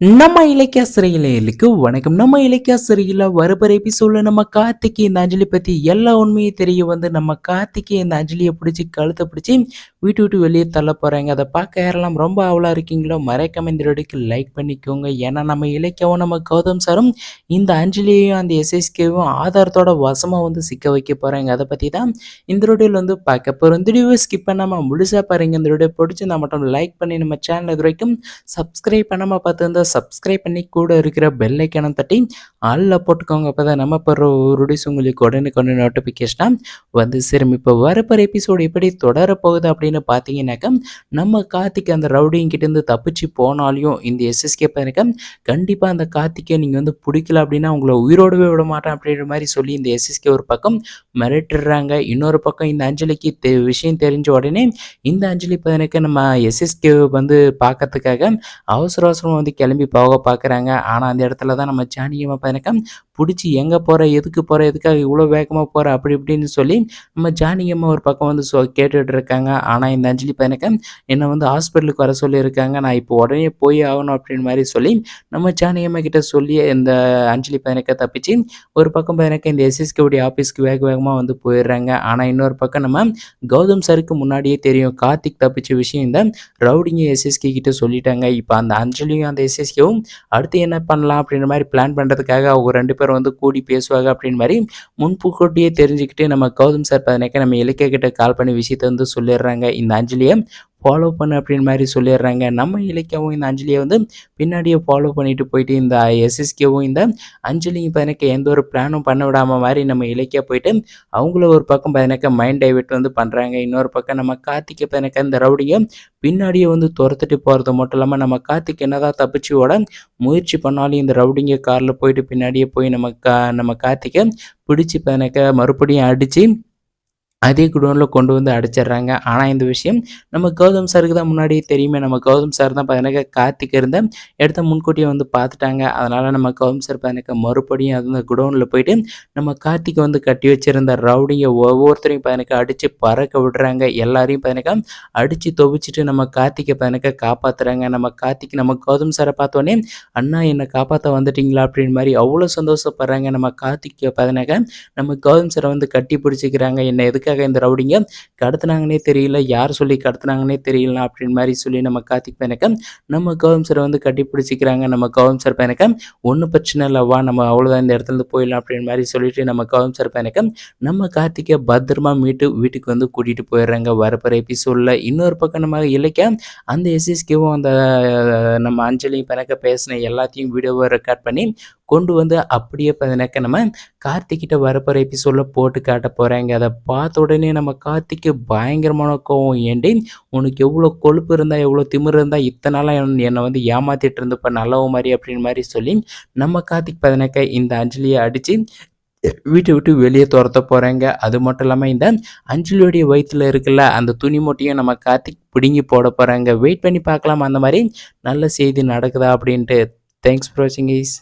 நம்ம இலக்கிய சிறையிலுக்கு வணக்கம். நம்ம இலக்கிய சிறையில் வரப்போற எபிசோட்ல நம்ம கார்த்திகே இந்த அஞ்சலி பற்றி எல்லா உண்மையும் தெரிய வந்து நம்ம கார்த்திகே இந்த அஞ்சலியை பிடிச்சி கழுத்தை பிடிச்சி வீட்டு விட்டு வெளியே தள்ள போகிறாங்க அதை பார்க்க யாரெல்லாம் ரொம்ப அவலாக இருக்கீங்களோ மறைக்காம இந்த வீடியோக்கு லைக் பண்ணிக்கோங்க. ஏன்னா நம்ம இலக்கியவும் நம்ம கௌதம் சாரும் இந்த அஞ்சலியையும் அந்த எஸ்எஸ்கேவும் ஆதாரத்தோட வசமாக வந்து சிக்க வைக்க போகிறாங்க அதை பற்றி தான் இந்த வீடியோவில் வந்து பார்க்க போகிறோம் இந்த வீடியோவை ஸ்கிப் பண்ணாமல் முழுசா பாருங்க. இந்த வீடியோ நான் மட்டும் லைக் பண்ணி நம்ம சேனல் இது வரைக்கும் சப்ஸ்கிரைப் பண்ணாமல் பார்த்துருந்தா சப்ஸ்கிரைப் பண்ணி கூட இருக்கிற பெல் ஐக்கனை தட்டி ஆளில் போட்டுக்கோங்க. அப்போ தான் நம்ம போடுற ஒரு டிஸ் உங்களுக்கு உடனுக்குடனே நோட்டிஃபிகேஷனாக வந்து சேரும். இப்போ வரப்போகிற எபிசோடு எப்படி தொடரப்போகுது அப்படின்னு பார்த்தீங்கன்னாக்கா நம்ம கார்த்திக் அந்த ரவுடிங்கிட்டேருந்து தப்பிச்சு போனாலையும் இந்த எஸ்எஸ்கே பையனுக்கு கண்டிப்பாக அந்த கார்த்திக்கை நீங்கள் வந்து பிடிக்கல அப்படின்னா உங்களை உயிரோடவே விட மாட்டேன் அப்படின்ற மாதிரி சொல்லி இந்த எஸ்எஸ்கே ஒரு பக்கம் மிரட்டுறாங்க இன்னொரு பக்கம் இந்த அஞ்சலிக்கு தெ விஷயம் தெரிஞ்ச உடனே இந்த அஞ்சலி பையனுக்கு நம்ம எஸ்எஸ்கே வந்து பார்க்கறதுக்காக அவசர அவசரம் வந்து கிளம்பி போக பார்க்குறாங்க. ஆனால் அந்த இடத்துல தான் நம்ம ஜானியம்மா பையனுக்கு பிடிச்சி எங்கே போகிற எதுக்கு போகிற எதுக்காக இவ்வளோ வேகமாக போகிற அப்படி இப்படின்னு சொல்லி நம்ம ஜானியம்மா ஒரு பக்கம் வந்து சொ கேட்டுட்டு இருக்காங்க. ஆனால் இந்த அஞ்சலி பையனுக்கு என்னை வந்து ஹாஸ்பிட்டலுக்கு வர சொல்லியிருக்காங்க. நான் இப்போ உடனே போய் ஆகணும் அப்படின்னு மாதிரி சொல்லி நம்ம ஜானியம்மா கிட்ட சொல்லி இந்த அஞ்சலி பையனுக்கு தப்பிச்சு ஒரு பக்கம் பையனுக்கு இந்த எஸ்எஸ்கேவுடைய ஆஃபீஸ்க்கு வேக வேகமாக வந்து போயிடுறாங்க. ஆனால் இன்னொரு பக்கம் நம்ம கௌதம் சாருக்கு முன்னாடியே தெரியும். கார்த்திக் தப்பிச்ச விஷயம் இந்த ரவுடிங்க எஸ்எஸ்கே கிட்ட சொல்லிட்டாங்க. இப்போ அந்த அஞ்சலியும் அந்த எஸ்எஸ்கேவும் அடுத்து என்ன பண்ணலாம் அப்படின்ற மாதிரி பிளான் பண்ணுறதுக்காக அவங்க ரெண்டு பேரும் வந்து கூடி பேசுவாங்க அப்படின்னு மாதிரி முன்கூட்டியே தெரிஞ்சுக்கிட்டு நம்ம கௌதம் சார் பார்த்தீங்கன்னாக்கா நம்ம இலக்கிய கிட்ட கால் பண்ணி விஷயத்தை வந்து சொல்லிடுறாங்க இந்த அஞ்சலியை ஃபாலோ பண்ணு அப்படின்னு மாதிரி சொல்லிடுறாங்க. நம்ம இலக்கியாவும் இந்த அஞ்சலியை வந்து பின்னாடியே ஃபாலோ பண்ணிட்டு போயிட்டு இந்த எஸ்எஸ்கேவும் இந்த அஞ்சலியும் எனக்கு எந்த ஒரு பிளானும் பண்ண விடாமல் மாதிரி நம்ம இலக்கியா போயிட்டு அவங்கள ஒரு பக்கம் பதினக்க மைண்ட் டைவெர்ட் வந்து பண்ணுறாங்க இன்னொரு பக்கம் நம்ம கார்த்திகை பதினக்க இந்த ரவுடியை பின்னாடியே வந்து துரத்துட்டு போகிறது மட்டும் இல்லாமல் நம்ம கார்த்திக் என்னதான் தப்பிச்சு ஓட முயற்சி பண்ணாலும் இந்த ரவுடிங்க காரில் போயிட்டு பின்னாடியே போய் நம்ம கா நம்ம கார்த்திகை பிடிச்சி பதினக்க மறுபடியும் அடித்து அதே குடோனில் கொண்டு வந்து அடிச்சிடுறாங்க. ஆனால் இந்த விஷயம் நம்ம கௌதம் சாருக்கு தான் முன்னாடியே தெரியுமே. நம்ம கௌதம் சார் தான் பார்த்தீங்கன்னா கார்த்திக் இருந்த இடத்த முன்கூட்டியே வந்து பார்த்துட்டாங்க. அதனால் நம்ம கௌதம் சார் பார்த்தீங்கன்னா மறுபடியும் அது அந்த குடோனில் போயிட்டு நம்ம கார்த்திக் வந்து கட்டி வச்சிருந்த ரவுடிங்க ஒவ்வொருத்தரையும் பார்த்தீங்கன்னா அடித்து பறக்க விடுறாங்க. எல்லாரையும் பார்த்தீங்கன்னா அடித்து துவைச்சிட்டு நம்ம கார்த்திக்கை பார்த்தீங்கன்னா காப்பாற்றுறாங்க நம்ம கார்த்திக் நம்ம கௌதம் சாரை பார்த்தோன்னே அண்ணா என்னை காப்பாற்ற வந்துட்டீங்களா? அப்படின்னு மாதிரி அவ்வளோ சந்தோஷப்படுறாங்க. நம்ம கார்த்திக்கை பார்த்தீங்கன்னா நம்ம கௌதம் சாரை வந்து கட்டி பிடிச்சிக்கிறாங்க. என்னை எதுக்கு எதுக்காக இந்த ரவுடிங்க? கடத்துனாங்கன்னே தெரியல. யார் சொல்லி கடத்தினாங்கன்னே தெரியல அப்படின்னு மாதிரி சொல்லி நம்ம கார்த்திக் பையனுக்கு நம்ம கௌதம் சார் வந்து கட்டி பிடிச்சிக்கிறாங்க நம்ம கௌதம் சார் பையனுக்கு ஒன்றும் பிரச்சனை இல்லைவா நம்ம அவ்வளோதான் இந்த இடத்துல இருந்து போயிடலாம் அப்படின்னு மாதிரி சொல்லிட்டு நம்ம கௌதம் சார் பையனுக்கு நம்ம கார்த்திகை பத்திரமா மீட்டு வீட்டுக்கு வந்து கூட்டிகிட்டு போயிடுறாங்க. வரப்போகிற எபிசோடில் இன்னொரு பக்கம் நம்ம இலக்கிய அந்த எஸ்எஸ்கேவும் அந்த நம்ம அஞ்சலியும் பையனுக்கு பேசின எல்லாத்தையும் வீடியோவை ரெக்கார்ட் பண்ணி கொண்டு வந்து அப்படியே பதினக்க நம்ம கார்த்திக்கிட்ட வரப்போகிற எபிசோடில் போட்டு காட்ட போகிறாங்க அதை பார்த்த உடனே நம்ம கார்த்திக்கு பயங்கரமான கோவம். ஏண்டி உனக்கு எவ்வளோ கொழுப்பு இருந்தால் எவ்வளோ திமிரு இருந்தால் இத்தனை நாளாக என்னை வந்து ஏமாத்திட்டு இருந்தப்ப நல்லவ மாதிரி அப்படின்னு மாதிரி சொல்லி நம்ம கார்த்திக் பதினக்க இந்த அஞ்சலியை அடித்து வீட்டை விட்டு வெளியே துரத்த போகிறாங்க அது மட்டும் இல்லாமல் இந்த அஞ்சலியோடைய வயிற்றில் இருக்குல்ல அந்த துணி மூட்டையும் நம்ம கார்த்திக் பிடுங்கி போட போகிறாங்க வெயிட் பண்ணி பார்க்கலாம். அந்த மாதிரி நல்ல செய்தி நடக்குதா அப்படின்ட்டு. தேங்க்ஸ் ஃபார் வாட்சிங் கைஸ்